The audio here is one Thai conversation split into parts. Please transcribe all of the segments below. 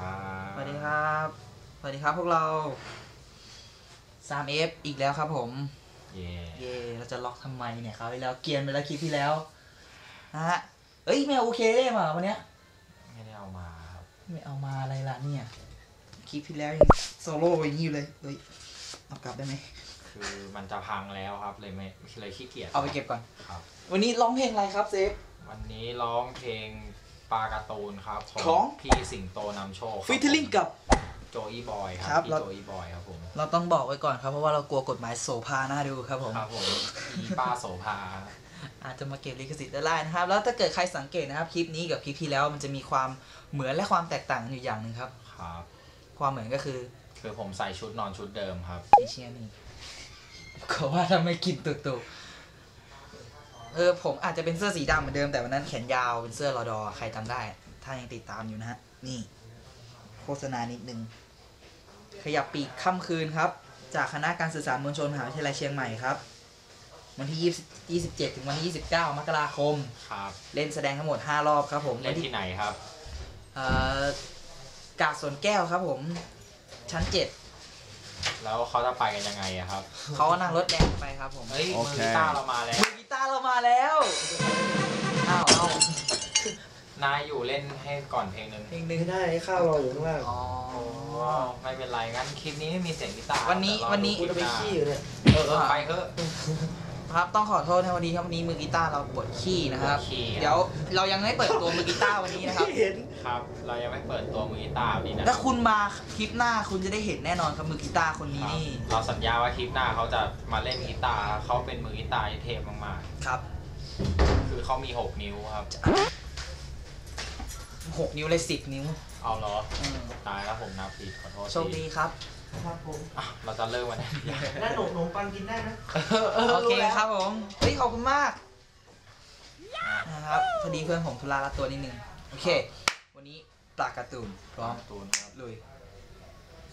ครับ สวัสดีครับ สวัสดีครับพวกเรา 3F อีกแล้วครับผม เย่เย่เราจะล็อกทำไมเนี่ยครับที่แล้วเกรียนไปแล้วคลิปที่แล้วนะฮะเอ้ยไม่เอาโอเคมาวันเนี้ย ไม่ได้เอามาครับ ไม่เอามาอะไรล่ะเนี่ย คลิปที่แล้วยังโซโล่อย่างนี้อยู่เลย เฮ้ย เอากลับได้ไหม คือมันจะพังแล้วครับเลยไม่เลยขี้เกียจ เอาไปเก็บก่อน ครับ วันนี้ร้องเพลงอะไรครับเซฟ วันนี้ร้องเพลง ปลาการ์ตูนครับของ พี่สิงโตนำโชคฟิทลิงกับ โจอีบอยคครัรับพี่เรา โจอีบอยครับผมเราต้องบอกไว้ก่อนครับเพราะว่าเรากลัวกฎหมายโสภาหน้าดูครับผม ครับผมอีป้าโสภา อาจจะมาเก็บลิขสิทธิ์ได้นะครับ แล้วถ้าเกิดใครสังเกตนะครับคลิปนี้กับคลิปที่แล้วมันจะมีความเหมือนและความแตกต่างกันอยู่อย่างหนึ่งครับ ครับ ความเหมือนก็คือคือผมใส่ชุดนอนชุดเดิมครับไอเชียนี่เขาว่าทำไมกินตุกตุก เออผมอาจจะเป็นเสื้อสีดำเหมือนเดิมแต่วันนั้นแขนยาวเป็นเสื้อรอดอใครจำได้ ถ้ายังติดตามอยู่นะฮะนี่ โฆษณานิดนึง ขยับปีกค่ำคืนครับ จากคณะการสื่อสารมวลชนมหาวิทยาลัยเชียงใหม่ครับ วันที่ 20 27 ถึงวันที่ 29 มกราคม ครับเล่นแสดงทั้งหมด 5 รอบครับผมเล่นที่ไหนครับ เอ่อกาดสวนแก้วครับผม ชั้น 7 แล้วเขาจะไปกันยังไงอะครับเขาก็นั่งรถแดงไปครับผมเฮ้ยโอมือเคกีตาร์เรามาแล้วมือกีตาร์เรามาแล้วอ้าวเอานายอยู่เล่นให้ก่อนเพลงหนึ่งเพลงหนึ่งไม่ได้ข้าวรออยู่ข้างล่างอ๋ออ๋อไม่เป็นไรงั้นคลิปนี้ไม่มีเสียงกีตาร์วันนี้แต่เราวันนี้ดูกูจะไปขี้อยู่เนี่ยเออเออไปเถอะ ครับต้องขอโทษนะวันนี้ครับวันนี้มือกีตาร์เราปวดขี้นะครับ ปวดขี้เดี๋ยวเรายังไม่เปิดตัวมือกีตาร์วันนี้นะครับ เห็น ครับ เรายังไม่เปิดตัวมือกีตาร์ดีนะถ้าคุณมาคลิปหน้าคุณจะได้เห็นแน่นอนครับมือกีตาร์คนคนี้รับนี่เราสัญญาว่าคลิปหน้าเขาจะมาเล่นกีตาร์เขาเป็นมือกีตาร์ที่เทพมากครับๆ คือเขามี 6 นิ้วครับ หกนิ้วเลยสิบนิ้วเอาเหรอ อืมตายแล้วผมนับผิดขอโทษโชคดีครับ ครับผมอะเราจะเริ่มวันไหนนั่นหนมหนมปังกินได้นะโอเคครับผมเฮ้ยขอบคุณมากนะครับพอดีเพื่อนผมธุระรับตัวนิดนึงโอเค วันนี้ปลาการ์ตูนพร้อมตูนครับลุย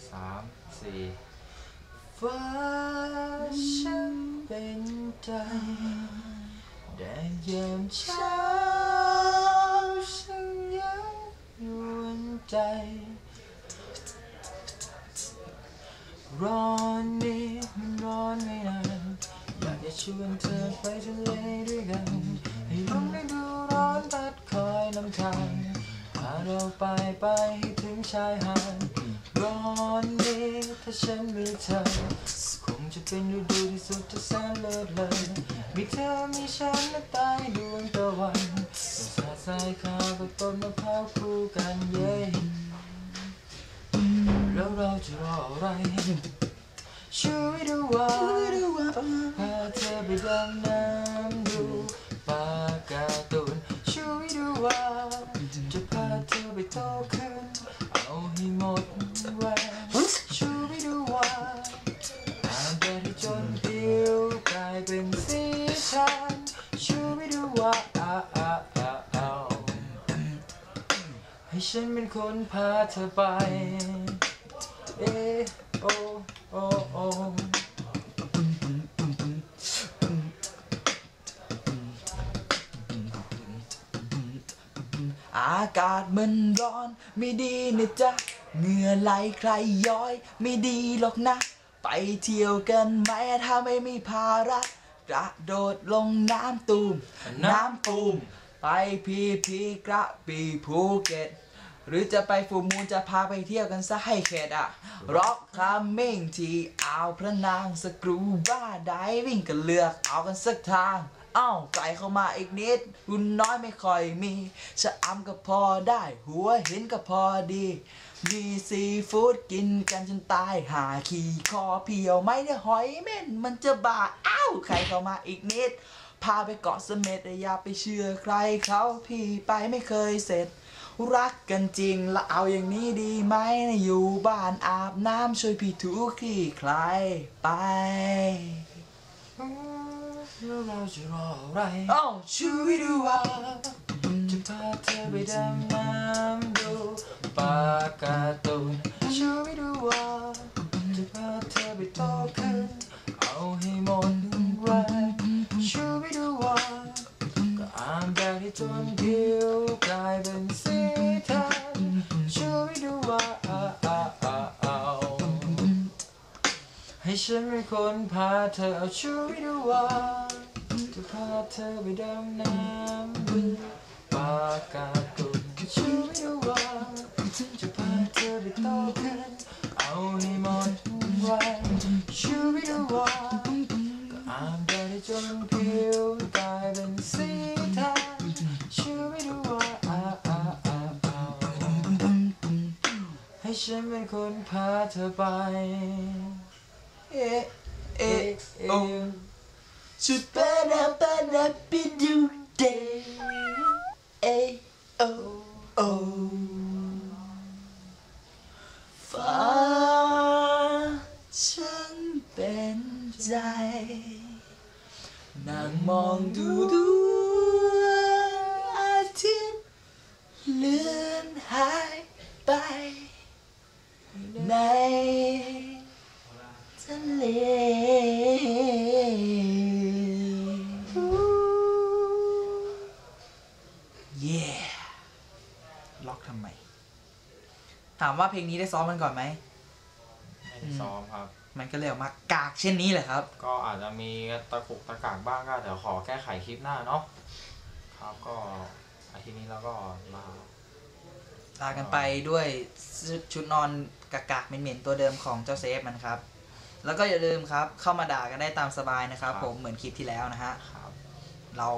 สามสี่ฟ้าฉันเป็นใจแดดยามเช้าฉันยังยวนใจ ร้อนนี้มันร้อนไม่นานอยากจะชวนเธอไปทะเลด้วยกัน ให้ลมฤดูร้อนพัดคอยนำทางพาเราไปไปให้ถึงชายหาดร้อนนี้ถ้าฉันมีเธอคงจะเป็นฤดูที่สุดจะแสนเลิศเลยมีเธอมีฉันและใต้ดวงตะวันสาดสายขาวกับต้นมะพร้าวคู่กันเย้ แล้วเราจะรออะไรช่วยดูว่าพาเธอไปดำน้ำดูปากาตูนช่วยดูว่าจะพาเธอไปโตขึ้นเอาให้หมดแรงช่วยดูว่าอาบแดดให้จนผิวกลายเป็นสีชันช่วยดูว่าอ้าอ้าอ้าอ้าให้ฉันเป็นคนพาเธอไปากาศมันร้อน ไม่ดีนะจ๊ะเหงื่อไหลใครย้อย ไม่ดีหรอกนะ ไปเที่ยวกันไหมถ้าไม่มีภาระกระโดดลงน้ำตูม น้ำตูม ไปพีพีกระปีภูเก็ต หรือจะไปฟูมูลจะพาไปเที่ยวกันซะให้เข็ดอะร็อกคามิ่งที่อ่าวพระนางสกรูบ้าไดวิ่งกันเลือกเอากันสักทางเอ้าไกลเข้ามาอีกนิดรุ่นน้อยไม่ค่อยมีชะอำก็พอได้ หัวเห็นก็พอดี มีซีฟู้ดกินกันจนตายหาขี่คอเพียวไหม่เนี่ยหอยเม่นมันจะบาดอ้าวใครเข้ามาอีกนิด พาไปเกาะเสม็ดแต่อย่าไปเชื่อใครเขาพี่ไปไม่เคยเสร็จรักกันจริงแล้วเอาอย่างนี้ดีไหมนะอยู่บ้านอาบน้ำช่วยพี่ถูขี้ใครไป แล้วเราจะรออะไรเอ้าช่วยดูว่าจะพาเธอไปดำน้ำดูปลาการ์ตูนช่วยดู ให้ฉันเป็นคนพาเธอเอาช่วยดูว่าจะพาเธอไปดำน้ำบึงปากากุนช่วยดูว่าจะพาเธอไปต่อกันเอาให้หมดวันช่วยดูว่าอาบแดดจนผิวกลายเป็นสีทาช่วยไม่ดูว่าอาอาอาอาให้ฉันเป็นคนพาเธอไป เอะเอะโอชุดปานาปานาปิดู เย่ล็อกทำไม ถามว่าเพลงนี้ได้ซ้อมมันก่อนไหมไม่ได้ซ้อมครับ มันก็เลยออกมากากเช่นนี้แหละครับ ก็อาจจะมีตะกุกตะกากบ้างก็เดี๋ยวขอแก้ไขคลิปหน้าเนาะครับก็อาทิตย์นี้แล้วก็ลาลากันไปด้วยชุดนอนกากากๆเหม็นๆตัวเดิมของเจ้าเซฟมันครับ แล้วก็อย่าลืมครับเข้ามาด่ากันได้ตามสบายนะครับ ผมเหมือนคลิปที่แล้วนะฮะครับเรา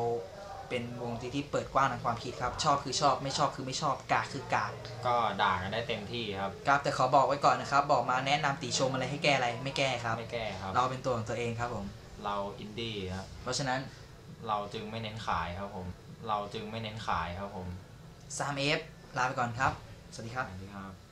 เป็นวงที่ที่เปิดกว้างทางความคิดครับ ชอบคือชอบไม่ชอบคือไม่ชอบกากคือกากก็ด่ากันได้เต็มที่ครับครับแต่ขอบอกไว้ก่อนนะครับ บอกมาแนะนำติชมอะไรให้แก้อะไรไม่แก้ครับ ไม่แก้ครับ เราเป็นตัวของตัวเองครับผม เราอินดี้ครับ เพราะฉะนั้นเราจึงไม่เน้นขายครับผม เราจึงไม่เน้นขายครับผม 3F ลาไปก่อนครับ สวัสดีครับ สวัสดีครับ